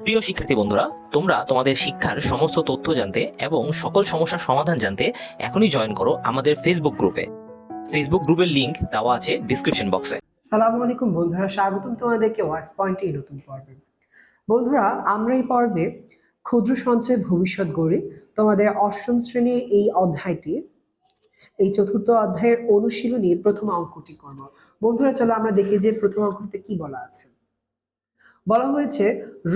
প্রিয় শিক্ষার্থী বন্ধুরা, তোমরা তোমাদের শিক্ষার সমস্ত তথ্য জানতে এবং সকল সমস্যার সমাধান জানতে এখনই জয়েন করো আমাদের ফেসবুক গ্রুপে ফেসবুক গ্রুপের লিংক দেওয়া আছে ডিসক্রিপশন বক্সে সালামু আলাইকুম বন্ধুরা, স্বাগতম তোমাদেরকে ওয়ার্স পয়েন্টে নতুন পর্বে। বন্ধুরা, আমরা এই পর্বে ক্ষুদ্র সঞ্চয় ভবিষ্যৎ গড়ে তোমাদের অষ্টম শ্রেণির এই অধ্যায়টি, এই চতুর্থ অধ্যায়ের অনুশীলনীর প্রথম অঙ্কটি করব। বন্ধুরা, চলো আমরা দেখি যে প্রথম অঙ্কটিতে কি বলা আছে। বলা হয়েছে,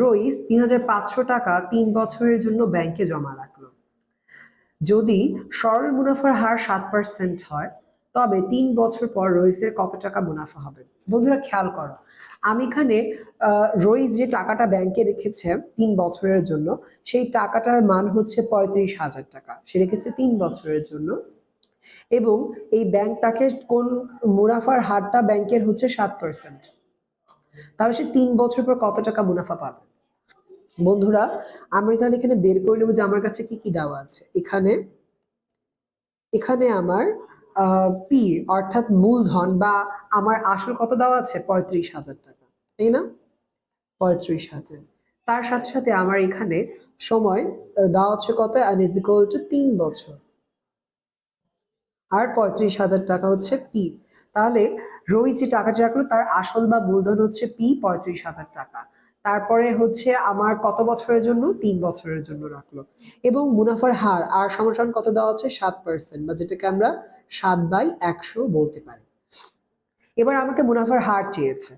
রইস তিন হাজার পাঁচশো টাকা তিন বছরের জন্য ব্যাংকে জমা রাখল। যদি সরল মুনাফার হার সাত পার্সেন্ট হয়, তবে তিন বছর পর রইসের কত টাকা মুনাফা হবে? বন্ধুরা, খেয়াল করো। আমি এখানে রইস যে টাকাটা ব্যাংকে রেখেছে তিন বছরের জন্য, সেই টাকাটার মান হচ্ছে পঁয়ত্রিশ হাজার টাকা। সে রেখেছে তিন বছরের জন্য। এবং এই ব্যাংক তাকে কোন মুনাফার হারটা ব্যাংকের হচ্ছে সাত পার্সেন্ট তাহলে সে তিন বছর পর কত টাকা মুনাফা পাবে? বন্ধুরা, আমি তাহলে এখানে বের করে নেব যে আমার কাছে কি কি দেওয়া আছে। এখানে এখানে আমার পি অর্থাৎ মূলধন বা আমার আসল কত দেওয়া আছে? পঁয়ত্রিশ হাজার টাকা, তাই না? পঁয়ত্রিশ হাজার। তার সাথে সাথে আমার এখানে সময় দেওয়া আছে কত? অ্যান ইজ ইকুয়াল টু তিন বছর। আর পঁয়ত্রিশ হাজার টাকা হচ্ছে পি তাহলে রোহিত যে টাকাটা রাখল তার আসল বা মূলধন হচ্ছে পি পঁয়ত্রিশ হাজার টাকা। তারপরে হচ্ছে আমার কত বছরের জন্য? তিন বছরের জন্য রাখল। এবং মুনাফার হার আর সমান কত দেওয়া হচ্ছে সাত পার্সেন্ট বা যেটাকে আমরা সাত বাই একশো বলতে পারি। এবার আমাকে মুনাফার হার চেয়েছে।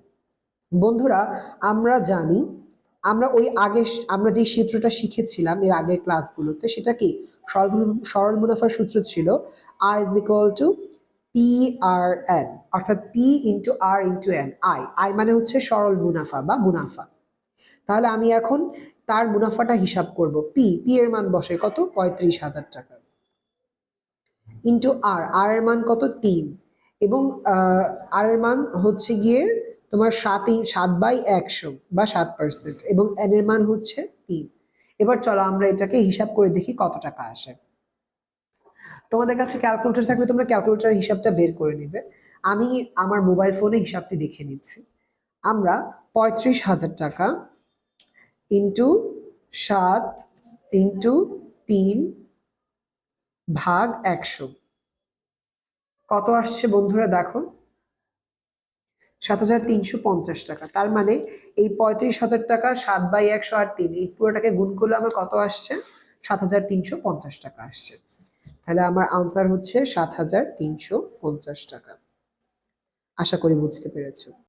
বন্ধুরা, আমরা জানি আমরা ওই আগে আমরা যে সূত্রটা শিখেছিলাম এর আগের ক্লাসগুলোতে সেটা কি? সরল সরল মুনাফার সূত্র ছিল I is equal to P R N অর্থাৎ P into R into N I I মানে হচ্ছে সরল মুনাফা বা মুনাফা। তাহলে আমি এখন তার মুনাফাটা হিসাব করব। পি পি এর মান বসে কত? পঁয়ত্রিশ হাজার টাকা। ইন্টু আর আর এর মান কত? তিন। এবং আর এর মান হচ্ছে গিয়ে তোমার সাত ইন- সাত বাই একশো বা সাত পার্সেন্ট এবং এন এর মান হচ্ছে তিন। এবার চলো আমরা এটাকে হিসাব করে দেখি কত টাকা আসে। তোমাদের কাছে ক্যালকুলেটর থাকলে তোমরা ক্যালকুলেটার হিসাবটা বের করে নিবে। আমি আমার মোবাইল ফোনে হিসাবটি দেখে নিচ্ছি। আমরা পঁয়ত্রিশ হাজার টাকা ইন্টু সাত ইন্টু তিন ভাগ একশো। কত আসছে বন্ধুরা দেখো? সাত হাজার তিনশো পঞ্চাশ টাকা। তার মানে এই পঁয়ত্রিশ হাজার টাকা সাত বাই একশো আর তিন, এই পুরোটাকে গুণ করলে আমার কত আসছে? সাত হাজার তিনশো পঞ্চাশ টাকা আসছে। তাহলে আমার আনসার হচ্ছে সাত হাজার তিনশো পঞ্চাশ টাকা। আশা করি বুঝতে পেরেছ।